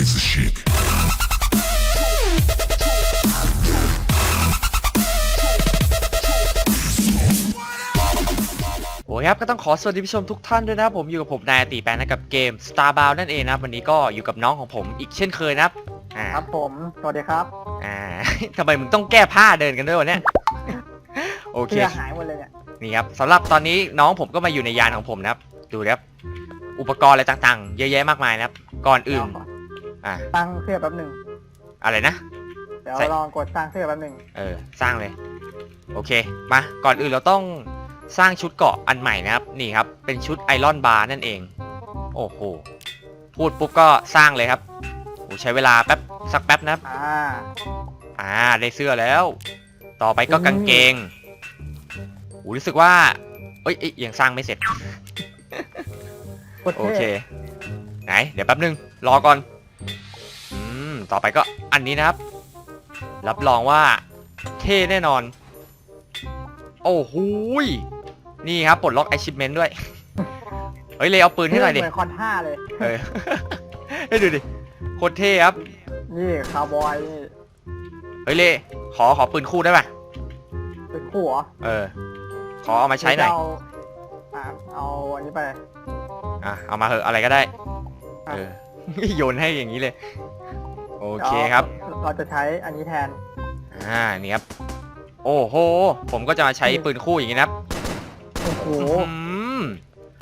Razor chic. โอ้ยครับก็ต้องขอสวัสดีผู้ชมทุกท่านด้วยนะครับผมอยู่กับผมนายอติแปนนะกับเกม Starbound นั่นเองนะครับวันนี้ก็อยู่กับน้องของผมอีกเช่นเคยนะครับอ่าครับผม สวัสดีครับอ่า ทำไมมึงต้องแก้ผ้าเดินกันด้วยวะเนี่ยโอเค เสื้อหายหมดเลยเนี่ยนี่ครับสำหรับตอนนี้น้องผมก็มาอยู่ในยานของผมนะครับ ดูนะครับ อุปกรณ์อะไรต่างๆ เยอะแยะมากมายนะครับ ก่อนอื่นเดี๋ยว อ่าตั้งเสื้อแป๊บหนึ่งอะไรนะ เดี๋ยวใส่ ลองกดสร้างเสื้อแป๊บหนึ่งเออ สร้างเลย โอเค มา ก่อนอื่นเราต้องสร้างชุดเกราะอันใหม่นะครับ นี่ครับ เป็นชุดไอรอนบาร์นั่นเอง โอ้โห พูดปุ๊บก็สร้างเลยครับโอ้ใช้เวลาแป๊บ สักแป๊บนะครับอ่า อ่า ได้เสื้อแล้ว ต่อไปก็กางเกงโอ้รู้สึกว่า เอ้ยเอ้ยยังสร้างไม่เสร็จ กดโอเท่เค ไหน เดี๋ยวแป๊บนึง รอก่อนอืม ต่อไปก็อันนี้นะครับ รับรองว่าเท่แน่นอน โอ้โหยนี่ครับปลดล็อก achievement ด้วย เฮ้ยเลยเอาปืนให้หน่อยดิเหมือนคอนท่าเลยเออให้ดูดิโคตรเท่ครับ นี่คาวบอยนี่เฮ้ยเลขอขอปืนคู่ได้ป่ะเป็นคู่เหรอเออ ขอเอามาใช้หน่อยเาอะเอาอันนี้ไปอะเอามาเหอะอะไรก็ได้อะเออโยนให้อย่างนี้เลย โอเคครับดี๋ยวเราจะใช้อันนี้แทน อ่า นี่ครับ โอ้โห ผมก็จะมาใช้ปืนคู่อย่างนี้นะครับโอ้โหอืม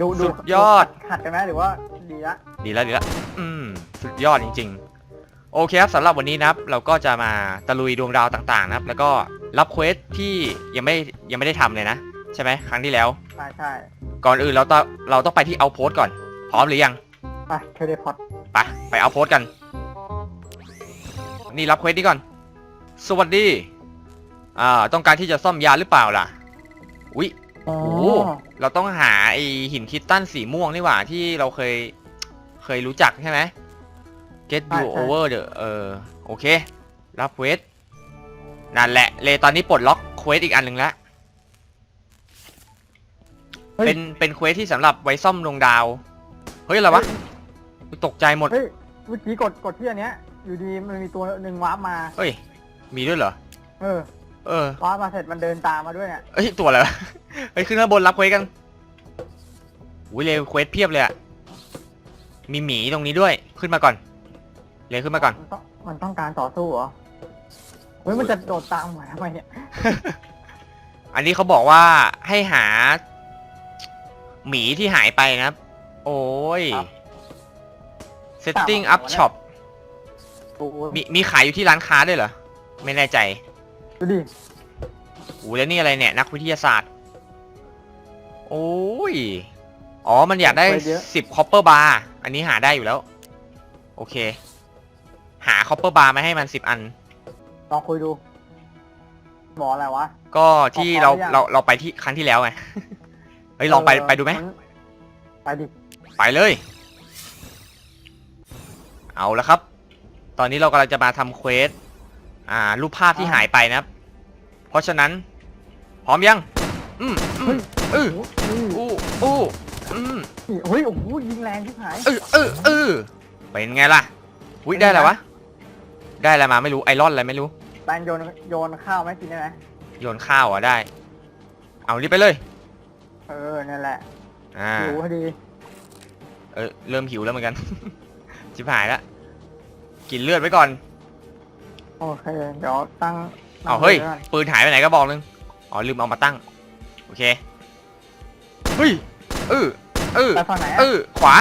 ดูดูสุดยอดขัดกันไหมหรือว่าดีละ ดีแล้วดีแล้วอืม สุดยอดจริง ๆ โอเคครับสำหรับวันนี้นะครับ เราก็จะมาตะลุยดวงดาวต่าง ๆ นะครับ แล้วก็รับเควสที่ยังไม่ยังไม่ได้ทำเลยนะ ใช่ไหมครั้งที่แล้ว ใช่ใช่ก่อนอื่นเราต้องเราต้องไปที่เอาโพสก่อน พร้อมหรือยัง ไปเทเลพอร์ตไปไปเอาโพสกัน นี่รับเควสนี้ก่อน สวัสดี อ่า ต้องการที่จะซ่อมยานหรือเปล่าล่ะ อุ๊ยอ๋อโอ้โหเราต้องหาไอหินคิตตันสีม่วงนี่หว่าที่เราเคย เคยรู้จักใช่ไหม get you over the เออ โอเค รับเควส นั่นแหละ เลยตอนนี้ปลดล็อกเควสอีกอันหนึ่งแล้วฮ้ย เป็น เป็นเควสที่สำหรับไว้ซ่อมดวงดาว เฮ้ย อะไรวะ ตกใจหมด เฮ้ยเมื่อกี้กดกดที่อันเนี้ย อยู่ดีมันมีตัวหนึ่งวาร์ปมาเฮ้ย มีด้วยเหรอ เออเออ วาร์ปมาเสร็จมันเดินตามมาด้วยเนี่ย เอ้ย ตัวอะไรวะ เฮ้ย ขึ้นข้างบนรับเควสกันอุ้ยเร็วเควสเพียบเลยอะมีหมีตรงนี้ด้วย ขึ้นมาก่อนเร็วขึ้นมาก่อน มันต้องมันต้องการต่อสู้เหรอ เฮ้ยมันจะโดดตามมาทำไมเนี่ย อันนี้เขาบอกว่าให้หา หมีที่หายไปนะครับ โอ้ย ครับ setting up shop โอ้โหมีมีขายอยู่ที่ร้านค้าด้วยเหรอ ไม่แน่ใจดูดิโอ้แล้วนี่อะไรเนี่ย นักวิทยาศาสตร์ โอ้ย อ๋อ มันอยากได้สิบคอปเปอร์บาร์ อันนี้หาได้อยู่แล้ว โอเค หาคอปเปอร์บาร์มาให้มันสิบอัน ลองคุยดู หมออะไรวะ ก็ที่ขอเราขออนุญาตเราเราไปที่ครั้งที่แล้วไง เฮ้ยลองไปเไปดูไหมนไปดิ ไปเลย เอาละครับ ตอนนี้เรากำลังจะมาทำเควส อ่า รูปภาพที่หายไปนะครับ เพราะฉะนั้น พร้อมยัง อืมอืมเออโอ้โหอู้อู้อืมนี่เฮ้ยโอ้โหยิงแรงที่หายเออเออเออเป็นไงล่ะอุ้ยได้อะไรวะ ได้อะไรมาไม่รู้ไอรอนอะไรไม่รู้แปนโยนโยนข้าวไหมกินได้ไหมโยนข้าวอะได้ เอารีบไปเลย เออนั่นแหละอ่าหิวพอดี เออเริ่มหิวแล้วเหมือนกัน ชิบหายแล้ว กินเลือดไว้ก่อน โอเค เดี๋ยวตั้งตั้งเอาเฮ้ย ไว้ก่อนปืนหายไปไหนก็บอกนึง อ๋อลืมเอามาตั้ง โอเค เฮ้ยเออเออ ไปฝั่งไหนเออะอขวา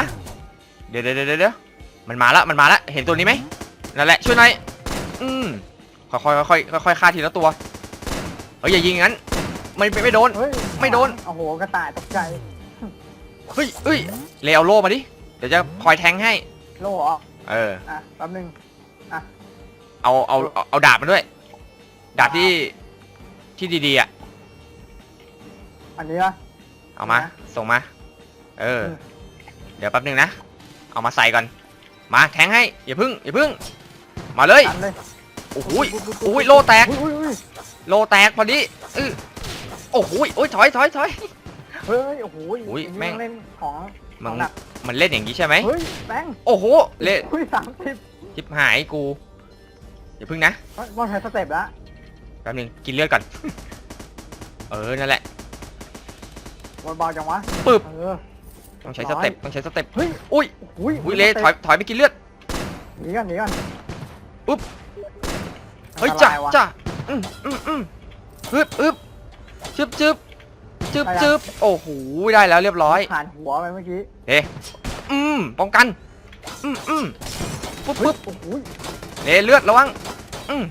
เดี๋ยวเดี๋ยวเดี๋ยวเดี๋ยวมันมาละมันมาละเห็นตัวนี้ไหมนั่นแหละช่วยหน่อยอืมค่อยค่อยค่อยค่อยๆฆ่าทีละตัวเฮ้ยอย่ายิงงั้นไม่ไม่ไม่โดน เฮ้ยไม่โดน โอ้โห กระต่ายตกใจ เฮ้ยเฮ้ยเลยเอาโล่มาดิเดี๋ยวจะคอยแทงให้โล่เหรอ เออ อะแป๊บนึงเอาเอาเอาเอาดาบมาด้วย ดาบที่ที่ดีๆอะ อันนี้ปะเอามา นะส่งมา เออ อืม เดี๋ยวแป๊บนึงนะ เอามาใส่ก่อน มาแทงให้ อย่าพึ่ง อย่าพึ่ง มาเลยกันเลยโอ้โหยโอ้ยโลแตก อุ้ยอุ้ยอุ้ยโลแตกพอดีเออโอ้โหยโอ้ยถอยถอยถอย เฮ้ยโอ้โหอุ้ยอันนี้แม่ง เล่นของ ขมัอนงหนัก มันเล่นอย่างนี้ใช่ไหมเฮ้ยแบงค์โอ้โหเล่นอุ้ยสามสิบชิบหายกูอย่าพึ่งนะต้องใช้สเต็ปแล้วแป๊บนึงกินเลือดก่อน เออนั่นแหละเบาๆจังวะปึ๊บ เออ ต้องใช้สเต็ปต้องใช้สเต็ปเฮ้ย อุ้ยอุ้ยอุ้ยเละถอยถอยไปกินเลือด หนีก่อนหนีก่อนอุ๊บ เฮ้ยอันตจ้ารว่ะจ้าอืมอืมอืมฮึบฮึบจึบจึบ จึบได้ละจึบโอ้โหได้แล้วเรียบร้อย ผ่านหัวไปเมื่อกี้เฮ้อืมป้องกัน อืมอืมปุ๊บเฮ้ยปุ๊บโอ้โหเละเลือดระวัง อืม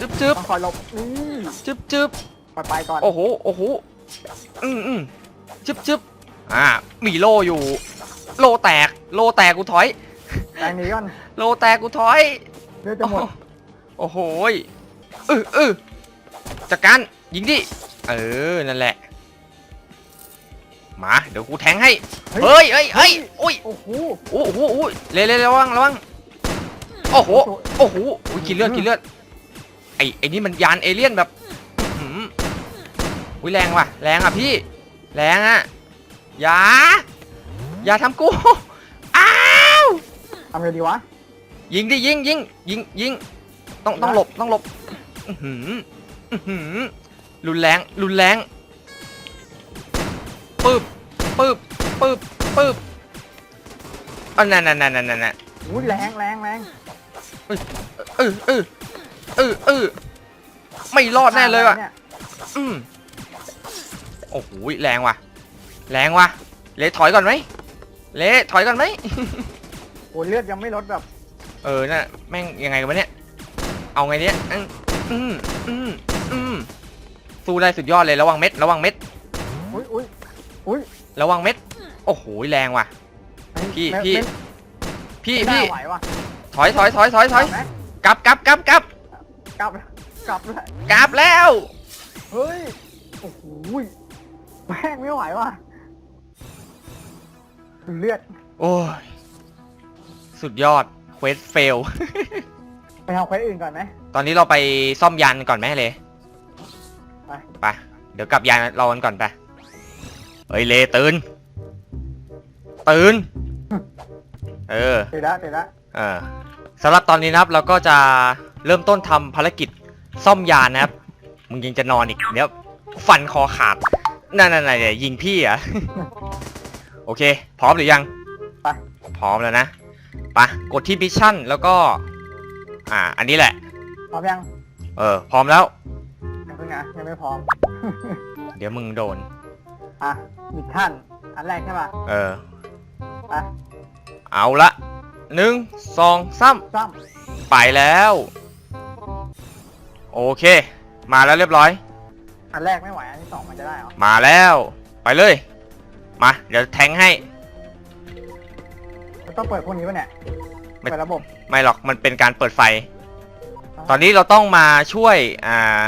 จึบจึบต้องคอยหลบนี่จึบจึบปล่อยไปก่อนโอ้โหโอ้โหอืมอืมจึบจึบอ่ามีโลอยู่ โลแตก โลแตกกูถอย แรงหนีก่อนโลแตกกูถอย เลือดจะหมดโอ้โหยเออเออจัดการยิงดิ เออ นั่นแหละ มาเดี๋ยวกูแทงให้ เฮ้ยเฮ้ยเฮ้ยอุ้ยโอ้โหโอ้โหอุ้ยเร็วเร็วระวังระวังโอ้โหโอ้โหอุ้ยกินเลือดกินเลือดไอ้ไอ้นี่มันยานเอเลี่ยนแบบอื้อหืออุ้ยแรงว่ะแรงอะพี่ แรงอะอย่าอย่าทำกูอ้าวทำไงดีวะยิงดิยิงยิงยิงยิงต้องต้องหลบต้องหลบอื้อหืออื้อหือรุนแรงรุนแรงปึ๊บ ปึ๊บปึ๊บปึ๊บอันนั่นนั่นนั่นนั่นนั่นอุ้ยแรงแรงแรงเออเออเออเออไม่รอดแน่เลยว่ะนี่อืมโอ้โหแรงว่ะ แรงว่ะ เละถอยก่อนไหมเละถอยก่อนไหม โอ้ยเลือดยังไม่ลดแบบเออน่ะแม่งยังไงกันวะเนี่ย เอาไงเนี่ยอืมอืมอืมอืมสู้ได้สุดยอดเลยระวังเม็ด ระวังเม็ด อุ้ยอุ้ยอุ้ย ระวังเม็ด โอ้โหแรงว่ะ พี่ไม่พี่ไม่พี่ไม่พี่น่าไหวว่ะถอยถอยถอยถอยถอยกลับไหมกลับกลับกลับกลับกลับกลับเลยกลับแล้ว เฮ้ย โอ้โหแม่งไม่ไหวว่ะเลือด โอ้ย สุดยอด เควสเฟล ไปทำเควสอื่นก่อนไหม ตอนนี้เราไปซ่อมยานก่อนไหมเลย ไป ไป เดี๋ยวกลับยานเรากันก่อนไป เฮ้ยเลตื่นตื่นเออเสร็จแล้วเสร็จแล้วเออสำหรับตอนนี้นะครับเราก็จะเริ่มต้นทำภารกิจซ่อมยานนะครับ มึงยังจะนอนอีกเดี๋ยวฟันคอขาดนั่นๆๆเดี๋ยวยิงพี่เหรอะ โอเค พร้อมหรือยังไปพร้อมแล้วนะไปกดที่มิชชั่นแล้วก็ อ่า อันนี้แหละ พร้อมยัง เออ พร้อมแล้วยังเพิ่งนะยังไม่พร้อม เดี๋ยวมึงโดน อะมิดท่านอันแรกใช่ป่ะเออไปเอาละหนึ่งสองสามซ้ไปแล้ว โอเค มาแล้วเรียบร้อยำอันแรกไม่ไหว อันที่สองมันจะได้เหรอมาแล้ว ไปเลย มา เดี๋ยวแทงให้มันต้องเปิดพวกนี้ป่ะเนี่ยไม่ เปิดระบบไม่หรอกมันเป็นการเปิดไฟ ตอนนี้เราต้องมาช่วยอ่า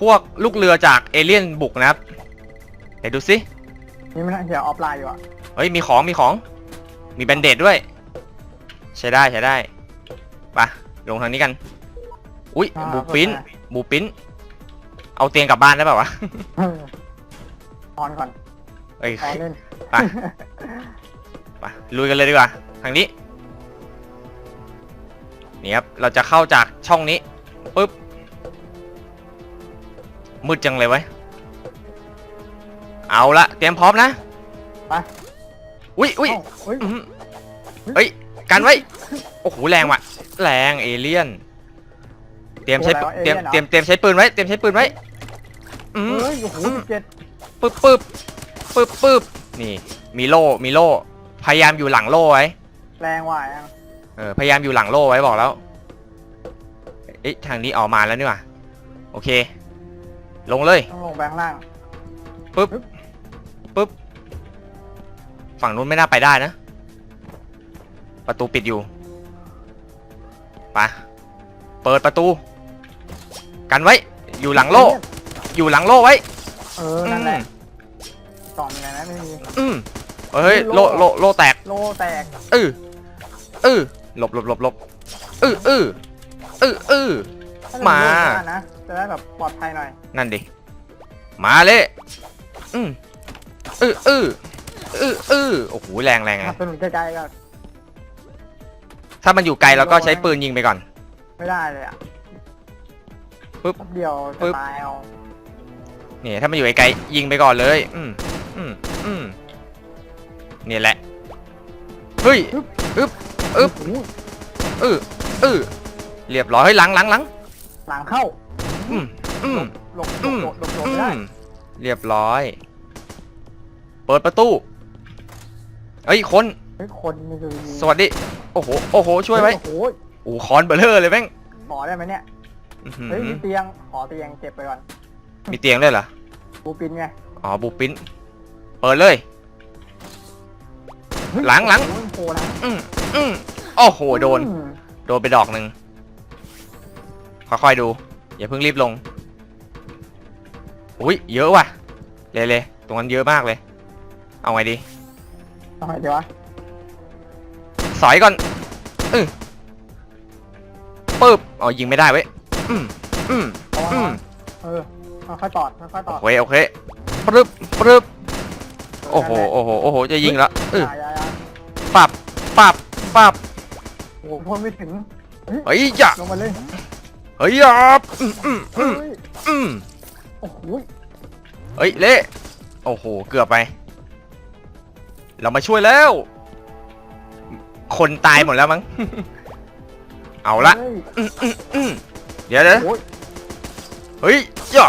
พวกลูกเรือจากเอเลี่ยนบุกนะครับเดี๋ยวดูสินี่มันเดี๋ยวออฟไลน์อยู่อะเฮ้ยมีของมีของ มีแบนเดดด้วย ใช้ได้ใช้ได้ไปลงทางนี้กัน อุ้ยอ่าบูปิ้นเปิดไฟบูปิ้นเอาเตียงกลับบ้านได้ป่าวะเออออนก่อนเอ้ยออนเล่นไปไปลุยกันเลยดีกว่า ทางนี้นี่ครับเราจะเข้าจากช่องนี้ปุ๊บมืดจังเลยไว้ย เอาละเตรียมพร้อมนะไป อุ้ยอุ้ยเอ้าเฮ้ยอื้อหือเฮ้ยกันไว้โอ้โหแรงว่ะ แรงเอเลี่ยน เตรียมใช้ตัวอะไรวะเตรียมเอเลี่ยนเหรอเตรียมเตรียมใช้ปืนไว้เตรียมใช้ปืนไว้อืม เฮ้ยโอ้โหอืม เจ็ดปึ๊บปึ๊บปึ๊บปึ๊บนี่ มีโล่มีโล่พยายามอยู่หลังโล่ไว้แรงว่ะยังเออพยายามอยู่หลังโล่ไว้บอกแล้วเอ๊ะทางนี้ออกมาแล้วนี่หว่าโอเค ลงเลยต้องลงไปข้างล่าง ฝั่งนู้นไม่น่าไปได้นะ ประตูปิดอยู่ไปเปิดประตู กันไว้ อยู่หลังโล่ อยู่หลังโล่ไว้ เออ นั่นแหละกล่องมีอะไรไหมไม่มีอืมเฮ้ย โล่โล่โล่แตก โลแตกเออเออหลบหลบหลบหลบเออเออเออเออถ้จะมาโล่ก็ได้นะจะได้แบบปลอดภัยหน่อย นั่นดิ มาเลยอืมเออเออเออเออโอ้โหแรงแรงสนัอะบสนุนไกลๆก็ถ้ามันอยู่ไกลเราก็ใช้ปืนยิงไปก่อน ไม่ได้เลยอะปึ๊บแป๊เดียวปึ๊จะบตายเอานี่ถ้ามันอยู่ไกลๆยิงไปก่อนเลย อืมอืมอืมนี่แหละเฮ้ยอึ๊บอึ๊บโโหเออเออเรียบร้อยเฮ้ยหลังหลังหลังหลังเข้า อืมอืมหลบหลอืบมหลบหลบหลบอืไม่ได้มเรียบร้อย เปิดประตู เฮ้ยคนเฮ้ยคนนี่คือสวัสดีโอ้โหโอ้โหช่วยไว้โอ้โหโอ้โหคอนเบลเลอร์เลยแม่งหมอได้ไหมเนี่ยอื้อหือเฮ้ยมีเตียงขอเตียงเก็บไปก่อนมีเตียงด้วยเหรอบูปินไงอ๋อบูปิ้นเปิดเลย เฮ้ยหลังหลัง โอ้โโหหลังอืมอืมโอ้โหโดน อืมโดนไปดอกหนึ่งค่อยๆดู อย่าเพิ่งรีบลง อุ้ยเยอะว่ะ เลยเลยตรงนั้นเยอะมากเลย เอาไงดี ทำไมดีวะสอยก่อนอือปึ๊บอ๋อยิงไม่ได้เว้ยอืมอืมระวังอืมเออค่อยๆตอดค่อยๆตโออดเคโอเคปรึบปรึบโอ้โหโอ้โหโอ้โหจะยิงละเอออย่าอย่าอย่าปับปับปับโอ้โหพ่นไม่ถึงเฮ้ยอย่าลงมาเลยเฮ้ยอย่าอืมอืมอืเฮ้มยอืมโอ้โหเฮ้ยเละโอ้โหเกือบไป เรามาช่วยแล้ว คนตายหมดแล้วมั้ง เอาละเฮ้ยอืมอืมอืมเดี๋ยวเดี๋ยวโอ้ยเฮ้ยย่า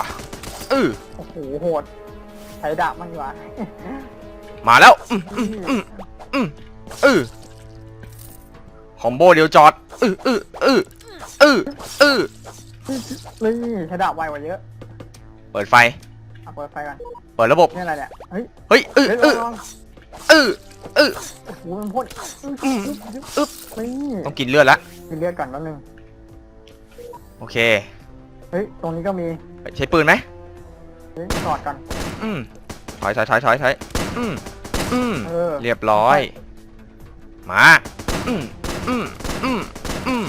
เออโอ้โหโหดใช้ดาบมันดีกว่ามาแล้วอืมอืมอืมอืมเออคอมโบเดียวจอดเออเออเออเออเออนี่ใช้ดาบไวกว่าเยอะเปิดไฟเอาเปิดไฟก่อนเปิดระบบ นี่อะไรเนี่ย เฮ้ยเฮ้ยเออเฮ้ยเออลอง เออเออโอ้โหมันพ่นอืมอึ๊บนี่ต้องกินเลือดละกินเลือดก่อนแป๊บนึงโอเคเฮ้ยตรงนี้ก็มีใช้ปืนไหมเฮ้ยกอดก่อนอืมถอยถอยถอยถอยถอยอืมอืมเออ เรียบร้อย มาอืมอืมอืมอืม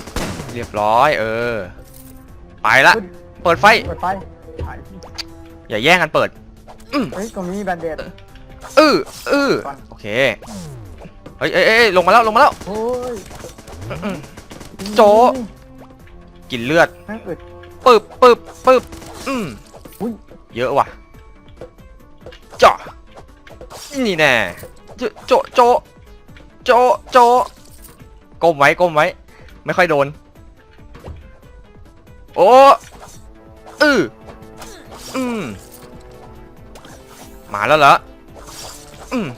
เรียบร้อย เออ ไปละ เปิดไฟ เปิดไฟถ่ายอย่าแย่งกันเปิดเฮ้ยตรงนี้มีแบนเดด เออเออก่อนโอเค เฮ้ยเอ้ยเอ้ยลงมาแล้วลงมาแล้วโอ้ยอืมอืมโจ๊ะกินเลือดนั่งอึด ปึ๊บปึ๊บปึ๊บอืมอุ๊ย เยอะว่ะเจาะนี่แน่โจโจโจโจโจก้มไว้ก้มไว้ ไม่ค่อยโดน โอ้อืออืมมาแล้วเหรอ อืม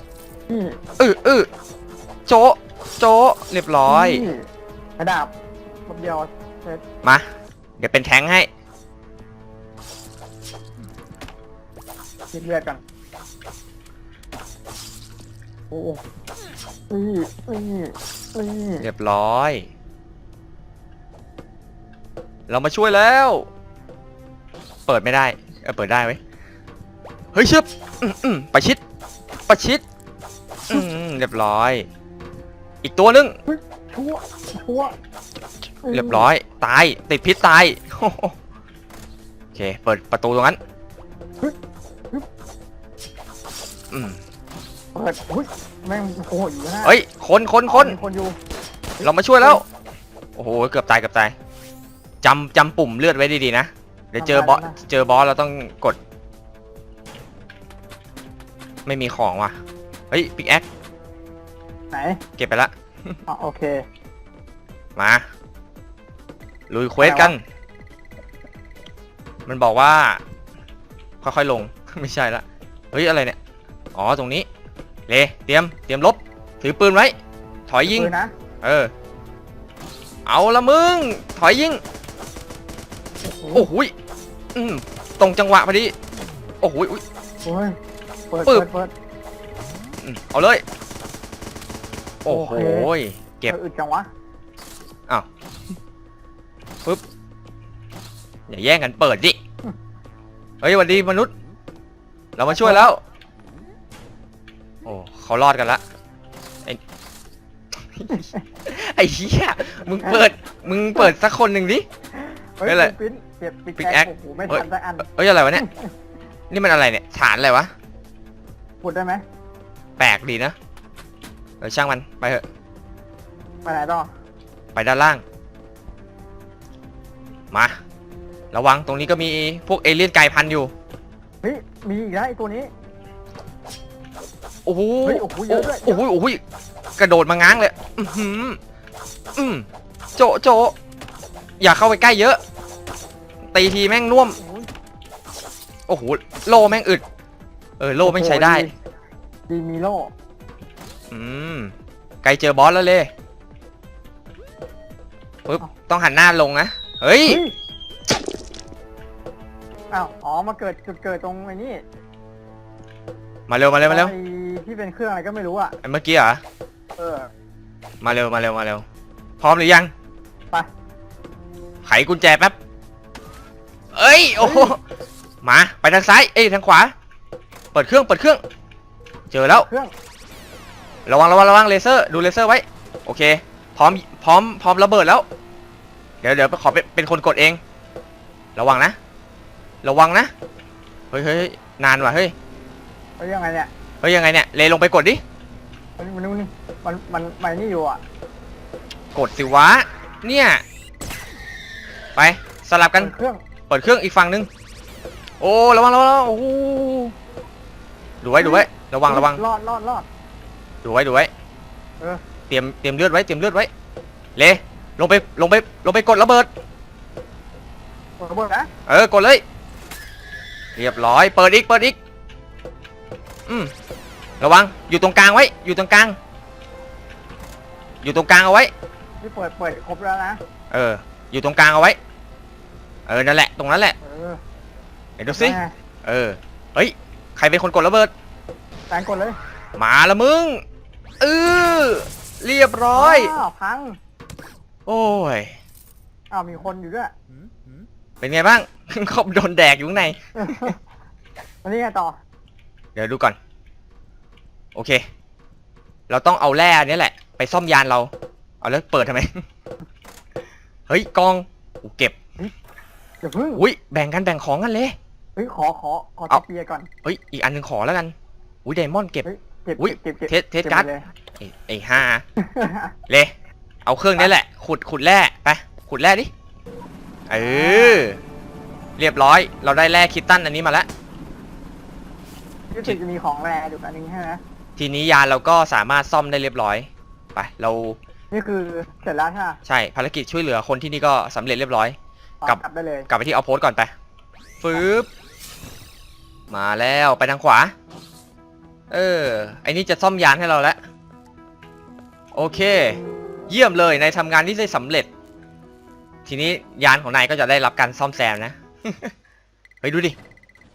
นี่อืออือโจโจเรียบร้อยนี่ใช้ดาบแป๊บเดียวเสร็จมา เดี๋ยวเป็นแทงค์ให้กินเลือดก่อนโอ้โหนี่นี่นี่เรียบร้อย เรามาช่วยแล้ว เปิดไม่ได้ เออเปิดได้ไว้ยเฮ้ยชึบอืมอืมประชิด ประชิดอืมเรียบร้อย อีกตัวหนึงชั่วชั่วเรียบร้อย ตาย ติดพิษตายโอเค เปิดประตูตรงนั้นอืมเปิดอุ้ยแม่งโอ้โหอยู่นะเฮ้ย คนคนคนมีคนอยู่เรามาช่วยแล้ว โอ้โห เกือบตายเกือบตายจำจำปุ่มเลือดไว้ดีๆนะ เดี๋ยวเจอบอส เจอบอสเราต้องกด ไม่มีของว่ะ เฮ้ยปิกแอคไหนเก็บไปละ อ๋อโอเค มา ลุยเควสกัน มันบอกว่า ค่อยๆลง ไม่ใช่ละ เฮ้ย อะไรเนี่ย อ๋อ ตรงนี้ เล เตรียม เตรียมลบ ถือปืนไว้ ถอยยิง ปืนนะเออ เอาละมึง ถอยยิง โอ้โหยอืมตรงจังหวะพอดี โอ้โหยอุ๊ยโอ้ย เปิดปึ๊เปิบ ดเปิด อืมเอาเลย โอ้โหโอเคยเก็บเปิดอึดจังวะอย่าแย่งกันเปิดดิ เฮ้ยสวัสดีมนุษย์ เรามาช่วยแล้ว โอ้เขารอดกันละ ไอ้ ไอ้เหี้ย มึงเปิด มึงเปิดสักคนหนึ่งดิ เฮ้ยไม่เป็นไรปิ้นเก็บปิกปิกแอแอคค โอ้โหไม่ทันสักอันเอ้ยอะไรวะเนี่ย นี่มันอะไรเนี่ย ฐานอะไรวะ พูดได้ไหมแปลกดีนะเออช่างมันไปเถอะไปไหนต่อไปด้านล่าง มา ระวังตรงนี้ก็มีพวกเอเลี่ยนกลายพันธุ์อยู่ เฮ้ยมีอีกแล้วไอ้ตัวนี้ โอ้โหเฮ้ยโอ้โหเยอะด้วย โอ้โหโอ้โหกระโดดมาง้างเลยอือหืออืมโจะโจะอย่าเข้าไปใกล้เยอะ ตีทีแม่งน่วม โอ้โหโอ้โหโลแม่งอึด เออโลแม่งใช้ได้ ดีมีโล่อืมไกลเจอบอสแล้วเลยปึ๊บต้องหันหน้าลงนะ เฮ้ย เฮ้ยอ้าวอ๋อมาเกิดจุดเกิดตรงไอ้นี่มาเร็วมาเร็วมาเร็วไอ้ที่เป็นเครื่องอะไรก็ไม่รู้อะไอ้เมื่อกี้เหรอ เออ มาเร็วมาเร็วมาเร็ว พร้อมหรือยังไป ไขกุญแจแป๊บ เอ้ย โอ้โหมา ไปทางซ้าย เอ้ย ทางขวา เปิดเครื่องเปิดเครื่อง เจอแล้ว เครื่องระวังระวังระวังเลเซอร์ดูเลเซอร์ไว้ โอเค พร้อมพร้อมพร้อมระเบิดแล้ว เดี๋ยวเดี๋ยวขอเป็นเป็นคนกดเอง ระวังนะ ระวังนะ เฮ้ยเฮ้ยเฮ้ยนานว่ะเฮ้ยเฮ้ยยังไงเนี่ยเฮ้ยยังไงเนี่ย เลลงไปกดดิ มันมันมันมันมันมันนี่อยู่อะกดสิวะ เนี่ย ไปสลับกันเครื่อง เปิดเครื่องอีกฝั่งนึง โอ้ระวังระวังระวังโอ้โห ดูไว้ดูไว้ ระวังระวัง รอดรอดรอด ดูไว้ดูไว้เออ เตรียมเตรียมเลือดไว้เตรียมเลือดไว้ เลลงไปลงไปลงไปกดระเบิดระเบิดนะเออกดเลย เรียบร้อย เปิดอีกเปิดอีก อืมระวังอยู่ตรงกลางไว้ อยู่ตรงกลาง อยู่ตรงกลางเอาไว้ที่เปิดเปิดครบแล้วนะ เออ อยู่ตรงกลางเอาไว้ เออนั่นแหละ ตรงนั้นแหละเออ เดี๋ยวดูสิไงเออ เฮ้ย ใครเป็นคนกดระเบิด แตงกดเลยมาละมึงเออเรียบร้อยอ้าวพัง โอ้ย อ้าวมีคนอยู่ด้วย เป็นไงบ้างเขาโดนแดกอยู่ข้างในวันนี้ไงต่อ เดี๋ยวดูก่อน โอเค เราต้องเอาแร่อันนี้แหละ ไปซ่อมยานเรา เอาแล้วเปิดทำไม เฮ้ยกองอูเก็บเดี๋ยวพึ่งอุ้ยแบ่งกันแบ่งของกันเลยเฮ้ยขอขอขอเอาตะเปียก่อนเฮ้ยอีกอันหนึ่งขอแล้วกันอุ้ยไดมอนด์เก็บ เฮ้ยเก็บอุ๊ยเก็บเก็บเทสเทสก็บการ์ดเลย ไอ้ไอ้ห้าเลยเอาเครื่องนี้แหละ ขุดขุดแร่ไปขุดแร่ดิเออเรียบร้อย เราได้แร่คิตตันอันนี้มาแล้ว รู้สึกจะมีของแรอยู่อันนึงใช่ไหมทีนี้ยานเราก็สามารถซ่อมได้เรียบร้อย ไป เรานี่คือเสร็จแล้วใช่ไหมใช่ภารกิจช่วยเหลือคนที่นี่ก็สำเร็จเรียบร้อยเอากลับ กลับได้เลย กลับไปที่เอาโพสก่อนไปฟืบ มาแล้วไปทางขวา เออไอ้นี่จะซ่อมยานให้เราแล้ว โอเค เยี่ยมเลยนายทำงานที่ได้สำเร็จ ทีนี้ยานของนายก็จะได้รับการซ่อมแซมนะเฮ้ยดูดิ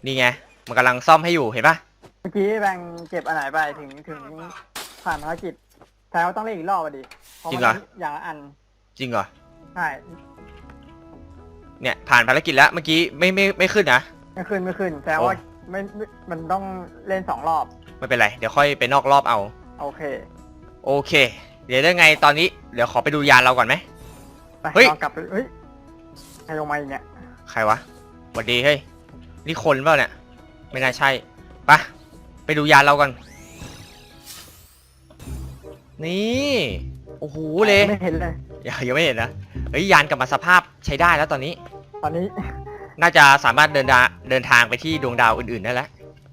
นี่ไง มันกำลังซ่อมให้อยู่เห็นปะเมื่อกี้แบงเก็บอันไหนไปถึงถึงผ่านภารกิจแต่ว่าต้องเล่นอีกรอบอะดิเพาะจริมันงเหรออย่างละอัน จริงเหรอ ใช่ เนี่ยผ่านภารกิจแล้วเมื่อกี้ไม่ไม่ไม่ขึ้นนะ ไม่ขึ้นไม่ขึ้นแต่ว่า ไม่ไม่มันต้องเล่นสองรอบ ไม่เป็นไร เดี๋ยวค่อยไปนอกรอบเอา โอเคโอเค เดี๋ยวได้ไงตอนนี้ เดี๋ยวขอไปดูยานเราก่อนไหม ไปเฮ้ย ลองกลับไปเฮ้ยใครลงมาอีกเนี่ยใครวะหวัดดีเฮ้ย นี่คนเปล่าเนี่ย ไม่น่าใช่ไปะไปดูยานเราก่อนนี่ โอ้โหเลยไม่เห็นเลย ยังยังไม่เห็นนะ เฮ้ยยานกลับมาสภาพใช้ได้แล้วตอนนี้ ตอนนี้ น่าจะสามารถเดินดาเดินทางไปที่ดวงดาวอื่นๆได้แล้ว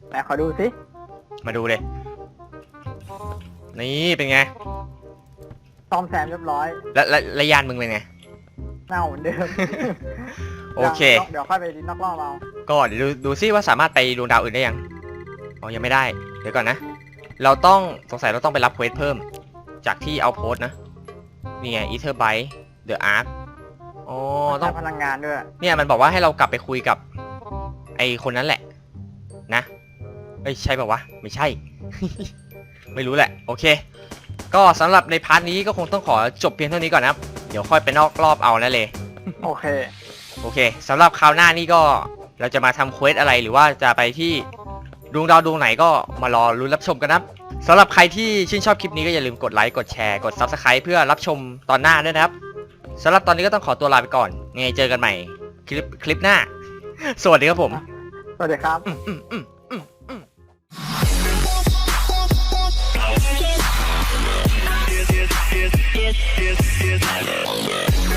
ไหนขอดูสิมาดูเลย นี่เป็นไง ซ่อมแซมเรียบร้อยแล้วแล้วแล้วยานมึงเป็นไง เน่าเหมือนเดิมโอเค ดี๋ยวเดี๋ยวค่อยไปนอกรอบเอาก็เดี๋ยวดูดูซิว่าสามารถไปดวงดาวอื่นได้ยัง อ๋อ ยังไม่ได้ เดี๋ยวก่อนนะ เราต้องสงสัยเราต้องไปรับเควสเพิ่ม จากที่เอาโพสนะ นี่ไง Ether Byte The Ark อ๋อ ต้ต้อองงพลังงานด้วย เนี่ยมันบอกว่าให้เรากลับไปคุยกับ ไอคนนั้นแหละ นะเอ้ยใช่ป่าวะไม่ใช่ ไม่รู้แหละ โอเค ก็สำหรับในพาร์ทนี้ก็คงต้องขอจบเพียงเท่านี้ก่อนนะครับเดี๋ยวค่อยไปนอกรอบเอานะเลย โอเค โอเคสำหรับคราวหน้านี่ก็เราจะมาทำเควสอะไรหรือว่าจะไปที่ดวงดาวดวงไหนก็มารอรุ้นรับชมกันนะครับสำหรับใครที่ชื่นชอบคลิปนี้ก็อย่าลืมกดไลค์กดแชร์กด Subscribe เพื่อรับชมตอนหน้าด้วยนะครับ สำหรับตอนนี้ก็ต้องขอตัวลาไปก่อนไงเจอกันใหม่ คลิปคลิปหน้า สวัสดีครับผม สวัสดีครับ อืมอืมอืมอืม Yes, yes,